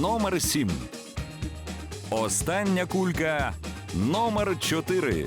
Номер 7. Остання кулька номер 4.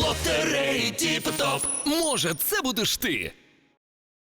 Лотереї Тіп-Топ. Може, це будеш ти.